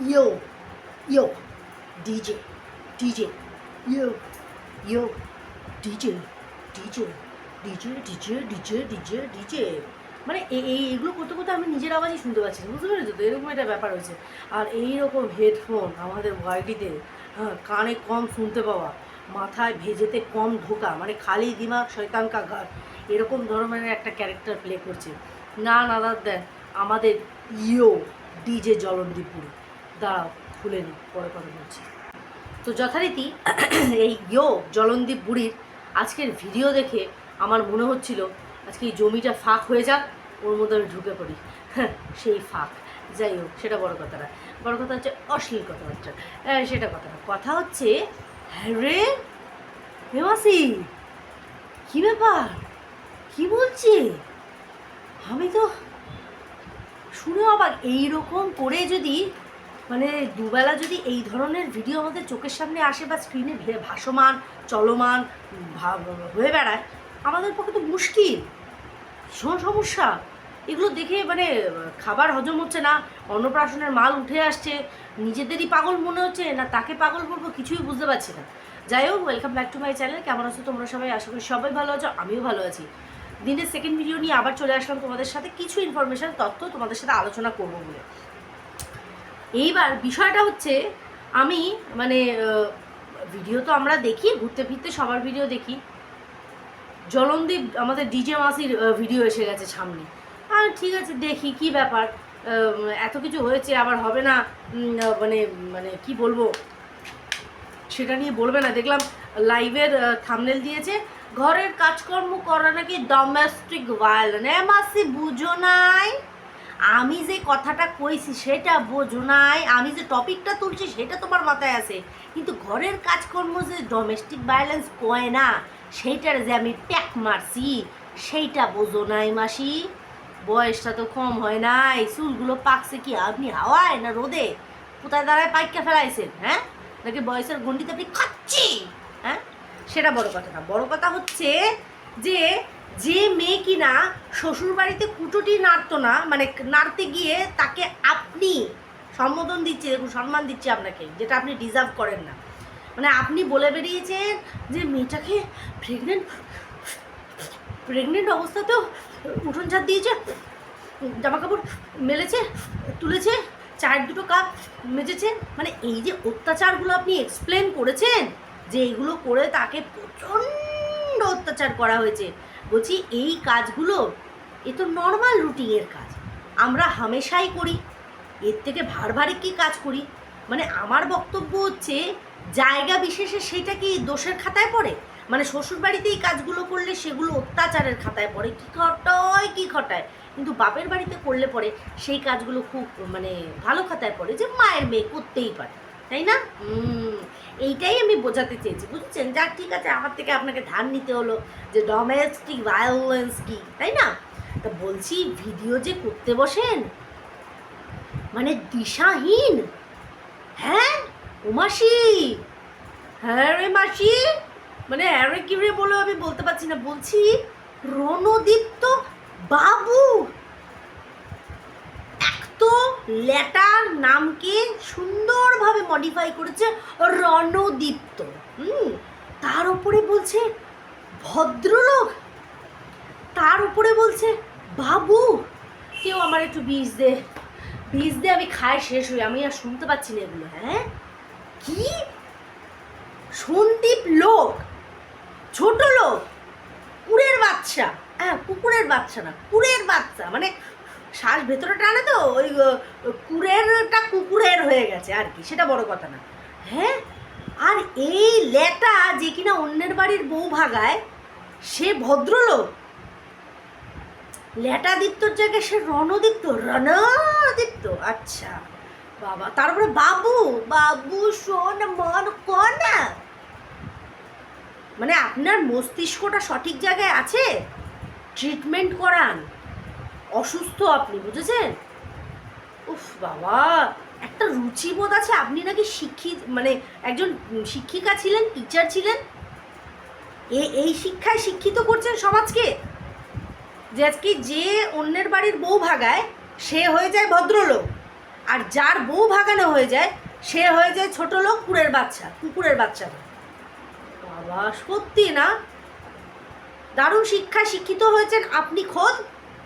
Yo, yo, DJ, DJ, yo, yo, DJ, DJ, DJ, DJ, DJ, DJ, DJ. মানে এই এই এগুলো করতে করতে আমি নিজের আওয়াজই শুনতে পাচ্ছি বুঝতে পেরেছ তো? এরকম একটা ব্যাপার হয়েছে। আর এই রকম হেডফোন আমাদের ওয়াইটিতে হ্যাঁ কানে কম শুনতে পাওয়া মাথায় ভেজেতে কম ঢোকা মানে খালি দিমাগ শয়তান কা ঘর এরকম ধরনের একটা ক্যারেক্টার প্লে করছে। না নাদার দেন আমাদের ইও ডিজে জলন্দীপুরি। দাঁড়াও খুলে নি, পরে কথা বলছি। তো যথারীতি এই ইয়ো জলন্দীপ বুড়ির আজকের ভিডিও দেখে আমার মনে হচ্ছিল, আজকে এই জমিটা ফাঁক হয়ে যাক, ওর মধ্যে আমি ঢুকে পড়ি। হ্যাঁ সেই ফাঁক। যাই হোক, সেটা বড় কথা না। বড় কথা হচ্ছে অশ্লীল কথাবার্তা। হ্যাঁ সেটা কথা না। কথা হচ্ছে হ্যাঁ রে হেমাসি কী ব্যাপার? কি বলছে? আমি তো শুনে অবাক। এইরকম করে যদি মানে দুবেলা যদি এই ধরনের ভিডিও আমাদের চোখের সামনে আসে বা স্ক্রিনে ভাসমান, চলমান হয়ে বেড়ায়, আমাদের পক্ষে তো মুশকিল। ভীষণ সমস্যা। এগুলো দেখে মানে খাবার হজম হচ্ছে না, অন্নপ্রাশনের মাল উঠে আসছে, নিজেদেরই পাগল মনে হচ্ছে, না তাকে পাগল বলব কিছুই বুঝতে পারছি না। যাই হোক welcome back to my channel কেমন আছো তোমরা সবাই? আশা করি সবাই ভালো আছো, আমিও ভালো আছি। দিনের সেকেন্ড ভিডিও নিয়ে আবার চলে আসলাম তোমাদের সাথে। কিছু ইনফরমেশান তথ্য তোমাদের সাথে আলোচনা করব বলে। এইবার বিষয়টা হচ্ছে, আমি মানে ভিডিও তো আমরা দেখি, ঘুরতে ফিরতে সবার ভিডিও দেখি। জলনদীপ, আমাদের ডিজে মাসির ভিডিও এসে গেছে সামনে। আর ঠিক আছে, দেখি কি ব্যাপার। এত কিছু হয়েছে, আবার হবে না। মানে মানে কি বলব? সেটা নিয়ে বলবে না। দেখলাম লাইভের থামনেল দিয়েছে, ঘরের কাজকর্ম করা নাকি ডোমেস্টিক ভায়োলেন্স এ মাসি, বুঝো নাই। আমি যে কথাটা কইছি সেটা বোঝো নাই, আমি যে টপিকটা তুলছি সেটা তোমার মাথায় আছে। কিন্তু ঘরের কাজকর্ম যে ডোমেস্টিক ভায়োলেন্স কয় না, সেইটার যে আমি ট্যাক মারছি, সেইটা বোঝো নাই মাসি। বয়সটা তো কম হয় নাই, চুলগুলো পাকছে কি আপনি হাওয়ায় না রোদে? কোথায় দাঁড়ায় পাইকা ফেলাইছেন হ্যাঁ? নাকি বয়সের গন্ডিতে আপনি খাচ্ছি হ্যাঁ? সেটা বড় কথা না, বড় কথা হচ্ছে যে যে মেয়ে কিনা শ্বশুর বাড়িতে কুটোটি নাড়তো না মানে নাড়তে গিয়ে তাকে আপনি সম্বোধন দিচ্ছে, দেখুন সম্মান দিচ্ছে আপনাকে, যেটা আপনি ডিজার্ভ করেন না। মানে আপনি বলে বেরিয়েছেন যে মেয়েটাকে প্রেগনেন্ট প্রেগনেন্ট অবস্থাতেও উঠোন ঝাড় দিয়েছে জামা কাপড় মেলেছে, তুলেছে, চায়ের দুটো কাপ মেজেছে মানে এই যে অত্যাচারগুলো আপনি এক্সপ্লেন করেছেন, যে এগুলো করে তাকে প্রচণ্ড অত্যাচার করা হয়েছে। বলছি, এই কাজগুলো, এ তো নর্মাল রুটিনের কাজ। আমরা হামেশাই করি। এর থেকে ভার ভারে কি কাজ করি? মানে আমার বক্তব্য হচ্ছে, জায়গা বিশেষে সেটা কি দোষের খাতায় পড়ে? মানে শ্বশুর বাড়িতে এই কাজগুলো করলে সেগুলো অত্যাচারের খাতায় পড়ে। কি ঘটায় কি ঘটায়? কিন্তু বাপের বাড়িতে করলে পরে সেই কাজগুলো খুব মানে ভালো খাতায় পড়ে যে মায়ের মেয়ে করতেই পারে। তাই না? এইটাই আমি বোঝাতে চেয়েছি, বুঝছেন? যাক ঠিক আছে, আমার থেকে আপনাকে ধার নিতে হলো যে ডোমেস্টিক ভায়োলেন্স কি, তাই না? তা বলছি ভিডিও যে করতে বসেন মানে দিশাহীন। হ্যাঁ মাসি। হ্যাঁ রে মাসি। মানে হ্যাঁ কি রে বলে আমি বলতে পারছি না, বলছি রণদীপ্ত বাবু। এক তো লেটার নামকে সুন্দরভাবে মডিফাই করেছে রণদীপ্ত। হুম, তার উপরে বলছে ভদ্রলোক, তার উপরে বলছে বাবু। কেউ আমার একটু বীজ দে বীজ দে, আমি খায় শেষ হই আমি আর শুনতে পাচ্ছি না এগুলো হ্যাঁ? কি? সন্দীপ লোক, ছোট লোক কুড়ের বাচ্চা। হ্যাঁ কুকুরের বাচ্চা না কুড়ের বাচ্চা মানে শ্বাস ভেতরে টানে তো ওই আহ, কুড়েরটা কুকুরের হয়ে গেছে আর কি সেটা বড় কথা না। হ্যাঁ? আর এই লেটা যে কিনা অন্যের বাড়ির বউ ভাগায় সে ভদ্রলোক। লেটাদীপ্তর জায়গায় সে রণদীপ্ত রণদীপ্ত আচ্ছা। বাবা তারপরে বাবু বাবু শোন মন কনা মানে আপনার মস্তিষ্কটা সঠিক জায়গায় আছে? ট্রিটমেন্ট করান। অসুস্থ আপনি, বুঝেছেন? উফ বাবা, একটা রুচিবোধ আছে আপনি নাকি শিক্ষিত মানে একজন শিক্ষিকা ছিলেন টিচার ছিলেন? এ, এই শিক্ষায় শিক্ষিত করছেন সমাজকে? যে আজকে যে অন্যের বাড়ির বউ ভাগায়, সে হয়ে যায় ভদ্রলোক। আর যার বউ ভাগানো হয়ে যায়, সে হয়ে যায় ছোট লোক, কুকুরের বাচ্চা কুকুরের বাচ্চা বাবা, সত্যি না? দারুণ শিক্ষায় শিক্ষিত হয়েছেন আপনি খোদ।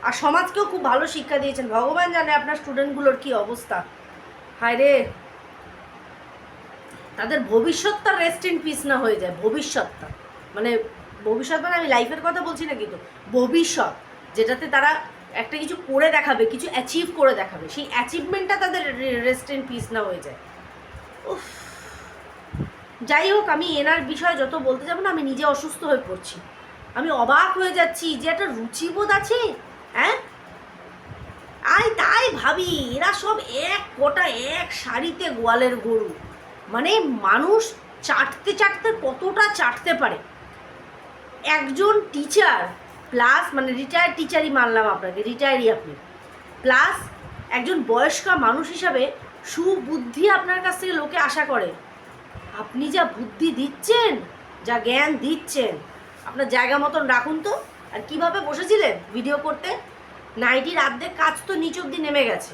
আর সমাজকেও খুব ভালো শিক্ষা দিয়েছেন। ভগবান জানে আপনার স্টুডেন্টগুলোর কি অবস্থা। হায় রে। তাদের ভবিষ্যৎটা রেস্ট ইন পিস না হয়ে যায়, ভবিষ্যৎটা। মানে ভবিষ্যৎ মানে আমি লাইফের কথা বলছি না কিন্তু ভবিষ্যৎ, যেটাতে তারা একটা কিছু করে দেখাবে, কিছু অ্যাচিভ করে দেখাবে। সেই অ্যাচিভমেন্টটা তাদের রেস্ট ইন পিস না হয়ে যায়। উফ। যাই হোক, আমি এনার বিষয়ে যত বলতে যাব না, আমি নিজে অসুস্থ হয়ে পড়ছি। আমি অবাক হয়ে যাচ্ছি যে একটা রুচিবোধ আছে হ্যাঁ? আই তাই ভাবি, এরা সব এক কটা এক শাড়িতে গোয়ালের গরু। মানে মানুষ চাটতে চাটতে কতটা চাটতে পারে। একজন টিচার প্লাস মানে রিটায়ার্ড টিচারই মানলাম আপনাকে রিটায়ারই আপনি। প্লাস একজন বয়স্কা মানুষ হিসাবে সুবুদ্ধি আপনার কাছ থেকে লোকে আশা করে। আপনি যা বুদ্ধি দিচ্ছেন, যা জ্ঞান দিচ্ছেন, আপনার জায়গা মতন রাখুন তো। আর কীভাবে বসেছিলেন ভিডিও করতে? নাইটির অর্ধেক কাজ তো নিচ অব্দি নেমে গেছে।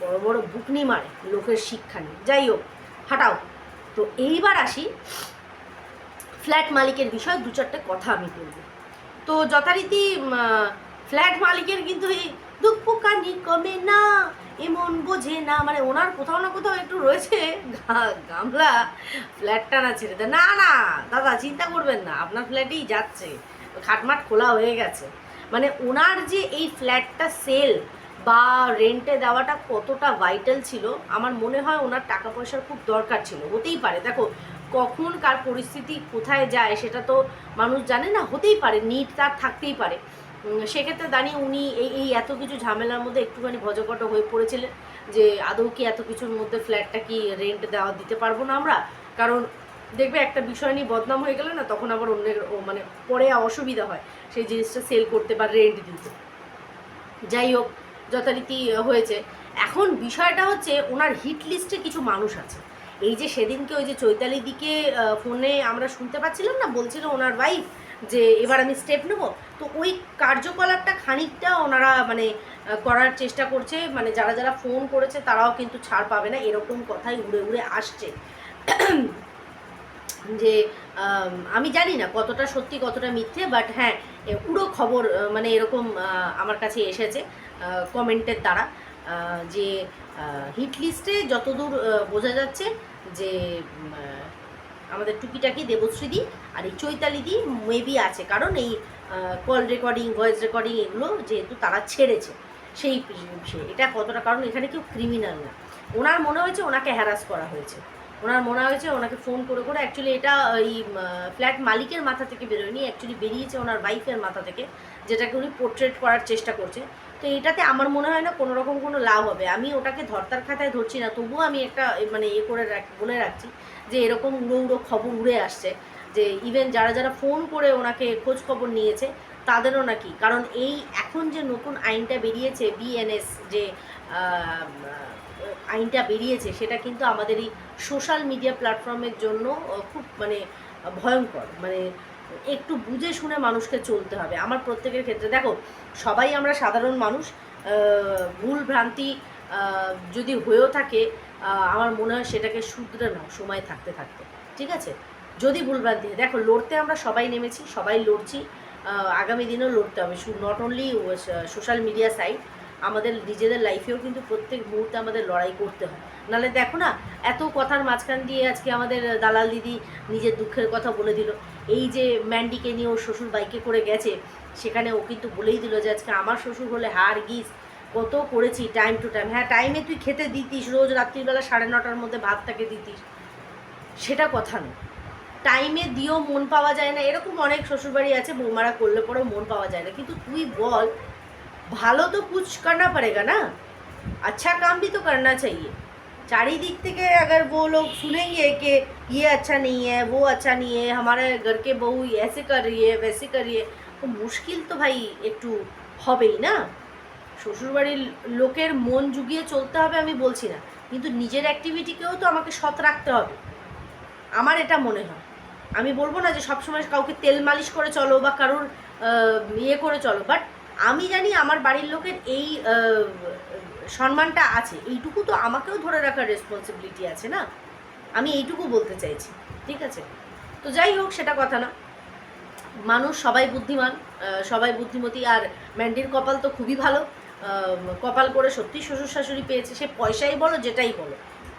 বড় বড় বুকনি মারে লোকের শিক্ষা নেই যাই হোক, হাঁটাও। তো এইবার আসি ফ্ল্যাট মালিকের বিষয়ে দু চারটে কথা আমি বলব। তো যথারীতি ফ্ল্যাট মালিকের কিন্তু এই দুঃখ কানি কমে না এমন বোঝে না। মানে ওনার কোথাও না কোথাও একটু রয়েছে গামলা ফ্ল্যাটটা না ছেড়ে দেয়। না না, দাদা, চিন্তা করবেন না। আপনার ফ্ল্যাটেই যাচ্ছে। খাটমাট খোলা হয়ে গেছে। মানে ওনার যে এই ফ্ল্যাটটা সেল বা রেন্টে দেওয়াটা কতটা ভাইটাল ছিল, আমার মনে হয় ওনার টাকা পয়সার খুব দরকার ছিল। হতেই পারে। দেখো, কখন কার পরিস্থিতি কোথায় যায় সেটা তো মানুষ জানে না, হতেই পারে। নিট তার থাকতেই পারে। সেক্ষেত্রে দাঁড়িয়ে উনি এই এই এত কিছু ঝামেলার মধ্যে একটুখানি ভজকট হয়ে পড়েছিলেন যে, আদৌ কি এত কিছুর মধ্যে ফ্ল্যাটটা কি রেন্ট দেওয়া দিতে পারব না আমরা? কারণ দেখবে একটা বিষয় নিয়ে বদনাম হয়ে গেলে না, তখন আবার অন্যের মানে পরে অসুবিধা হয়। সেই জিনিসটা সেল করতে বা রেন্ট দিতে। যাই হোক, যথারীতি হয়েছে। এখন বিষয়টা হচ্ছে, ওনার হিট লিস্টে কিছু মানুষ আছে। এই যে সেদিনকে ওই যে চৈতালি দিকে ফোনে আমরা শুনতে পাচ্ছিলাম না, বলছিল ওনার ওয়াইফ যে, এবার আমি স্টেপ নেব। তো ওই কার্যকলাপটা খানিকটা ওনারা মানে করার চেষ্টা করছে। মানে যারা যারা ফোন করেছে, তারাও কিন্তু ছাড় পাবে না। এরকম কথাই উড়ে উড়ে আসছে। যে, আমি জানি না কতটা সত্যি, কতটা মিথ্যে বাট হ্যাঁ পুরো খবর মানে এরকম আমার কাছে এসেছে কমেন্টের দ্বারা যে হিট লিস্টে যতদূর বোঝা যাচ্ছে যে আমাদের টুকিটাকি দেবশ্রীদি আর এই চৈতালিদি মেবি আছে। কারণ এই কল রেকর্ডিং ভয়েস রেকর্ডিং এগুলো যেহেতু তারা ছেড়েছে, সেই এটা কতটা, কারণ এখানে কেউ ক্রিমিনাল না। ওনার মনে হয়েছে ওনাকে হ্যারাস করা হয়েছে। ওনার মনে হয়েছে, ওনাকে ফোন করে করে অ্যাকচুয়ালি এটা, ওই ফ্ল্যাট মালিকের মাথা থেকে বেরোয়নি অ্যাকচুয়ালি বেরিয়েছে ওনার ওয়াইফের মাথা থেকে, যেটাকে উনি পোর্ট্রেট করার চেষ্টা করছে তো এটাতে আমার মনে হয় না কোনো রকম কোনো লাভ হবে। আমি ওটাকে ধরতার খাতায় ধরছি না, তবুও আমি একটা মানে ইয়ে করে রাখ, বলে রাখছি যে এরকম উড়ো উড়ো খবর উড়ে আসছে, যে ইভেন যারা যারা ফোন করে ওনাকে খোঁজ খবর নিয়েছে তাদেরও নাকি? কারণ এই এখন যে নতুন আইনটা বেরিয়েছে বিএনএস যে আইনটা বেরিয়েছে, সেটা কিন্তু আমাদের এই সোশ্যাল মিডিয়া প্ল্যাটফর্মের জন্য খুব মানে ভয়ঙ্কর। মানে একটু বুঝে শুনে মানুষকে চলতে হবে। আমার প্রত্যেকের ক্ষেত্রে, দেখো, সবাই আমরা সাধারণ মানুষ ভুল ভ্রান্তি যদি হয়েও থাকে আমার মনে হয় সেটাকে শুধরে নাও, সময় থাকতে থাকতে। ঠিক আছে? যদি ভুলভ্রান্তি দেখো, লড়তে আমরা সবাই নেমেছি, সবাই লড়ছি। আগামী দিনেও লড়তে হবে। Not only social media site আমাদের নিজেদের লাইফেও কিন্তু প্রত্যেক মুহূর্তে আমাদের লড়াই করতে হয়। নাহলে দেখো না, এত কথার মাঝখান দিয়ে আজকে আমাদের দালাল দিদি নিজের দুঃখের কথা বলে দিল। এই যে ম্যান্ডিকে নিয়ে ওর শ্বশুর বাইকে করে গেছে, সেখানে ও কিন্তু বলেই দিল যে আজকে আমার শ্বশুর হলে হার গিস। কত করেছি টাইম টু টাইম হ্যাঁ টাইমে তুই খেতে দিতিস, রোজ রাত্রিবেলা সাড়ে নটার মধ্যে ভাতটাকে দিতিস। সেটা কথা নয়। টাইমে দিয়েও মন পাওয়া যায় না এরকম অনেক শ্বশুরবাড়ি আছে বৌমারা করলে পরেও মন পাওয়া যায় না কিন্তু তুই বল ভালো তো कुछ करना पड़ेगा ना अच्छा काम भी तो करना चाहिए चारिदिक থেকে अगर वो लोग सुनेंगे कि ये अच्छा नहीं है वो अच्छा नहीं है हमारे घर के बहू ऐसे कर रही है वैसे कर रही है তো মুশকিল তো ভাই একটু হবেই না শ্বশুরবাড়ির লোকের মন জুগিয়ে চলতে হবে আমি বলছি না কিন্তু নিজের অ্যাক্টিভিটিকেও তো আমাকে সৎ রাখতে হবে আমার এটা মনে হয় আমি বলব না যে সবসময় কাউকে তেল মালিশ করে চলো বা কারোর ইয়ে করে চলো বাট আমি জানি আমার বাড়ির লোকের এই সম্মানটা আছে। এইটুকু তো আমাকেও ধরে রাখার রেসপন্সিবিলিটি আছে না? আমি এইটুকু বলতে চাইছি, ঠিক আছে? তো যাই হোক, সেটা কথা না। মানুষ সবাই বুদ্ধিমান সবাই বুদ্ধিমতী, আর ম্যান্ডির কপাল তো খুবই ভালো। কপাল করে সত্যি শ্বশুর শাশুড়ি পেয়েছে, সে পয়সাই বলো, যেটাই বলো।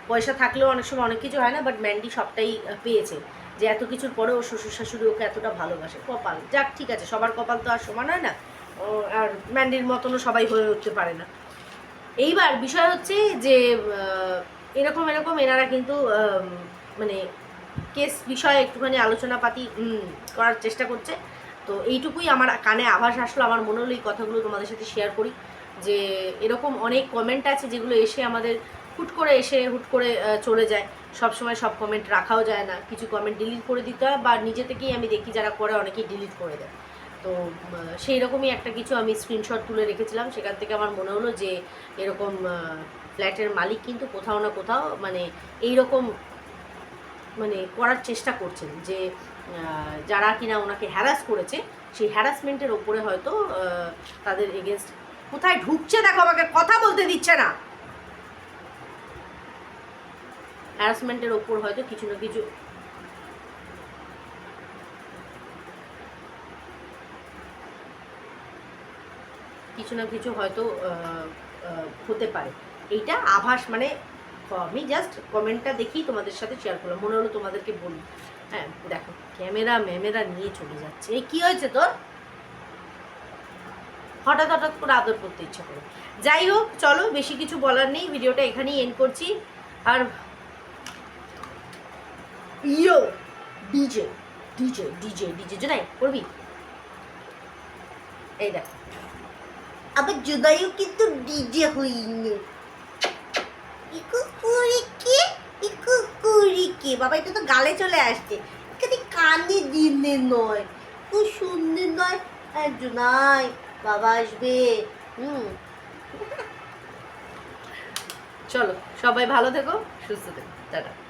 পয়সা থাকলেও অনেক সময় অনেক কিছু হয় না বাট ম্যান্ডি সবটাই পেয়েছে। যে এত কিছুর পরেও শ্বশুর শাশুড়ি ওকে এতটা ভালোবাসে। কপাল। যাক, ঠিক আছে, সবার কপাল তো আর সমান হয় না। আর ম্যান্ডির মতনও সবাই হয়ে উঠতে পারে না। এইবার বিষয় হচ্ছে যে এরকম এরকম এনারা কিন্তু মানে কেস বিষয়ে একটুখানি আলোচনাপাতি করার চেষ্টা করছে। তো এইটুকুই আমার কানে আভাস আসলো। আমার মনে হলো এই কথাগুলো তোমাদের সাথে শেয়ার করি যে, এরকম অনেক কমেন্ট আছে যেগুলো এসে আমাদের হুট করে এসে হুট করে চলে যায়। সব সময় সব কমেন্ট রাখাও যায় না। কিছু কমেন্ট ডিলিট করে দিতে হয় বা নিজে থেকেই আমি দেখি যারা করে অনেকেই ডিলিট করে দেয়। তো সেই রকমই একটা কিছু আমি স্ক্রিনশট তুলে রেখেছিলাম। সেখান থেকে আমার মনে হলো যে, এরকম ফ্ল্যাটের মালিক কিন্তু কোথাও না কোথাও মানে এই রকম মানে করার চেষ্টা করছেন যে যারা কিনা ওনাকে হ্যারাস করেছে, সেই হ্যারাসমেন্টের ওপরে হয়তো তাদের এগেনস্ট কোথায় ঢুকছে দেখো আমাকে কথা বলতে দিচ্ছে না। হ্যারাসমেন্টের ওপর হয়তো কিছু না কিছু কিছু না কিছু হয়তো হতে পারে। এইটা আভাস মানে আমি জাস্ট কমেন্টটা দেখি তোমাদের সাথে শেয়ার করলাম। মনে হলো তোমাদেরকে বলি। হ্যাঁ দেখো ক্যামেরা ম্যামেরা নিয়ে চলে যাচ্ছে। এই কী হয়েছে তোর? হঠাৎ হঠাৎ করে আদর করতে ইচ্ছা করে। যাই হোক, চলো, বেশি কিছু বলার নেই। ভিডিওটা এখানেই এন্ড করছি। আর yo DJ DJ DJ DJ জোনাই করবি এই দেখ আবার জোনাইও কিন্তু ডিজে হইনি ইকু কুড়িকে ইকু কুড়িকে বাবা এটা তো গালে চলে আসছে এখানে কানে দিনে নয় খুব সুন্দর নয় হ্যাঁ জোনাই বাবা আসবে হুম চলো সবাই ভালো থেকো সুস্থ থেকো টাটা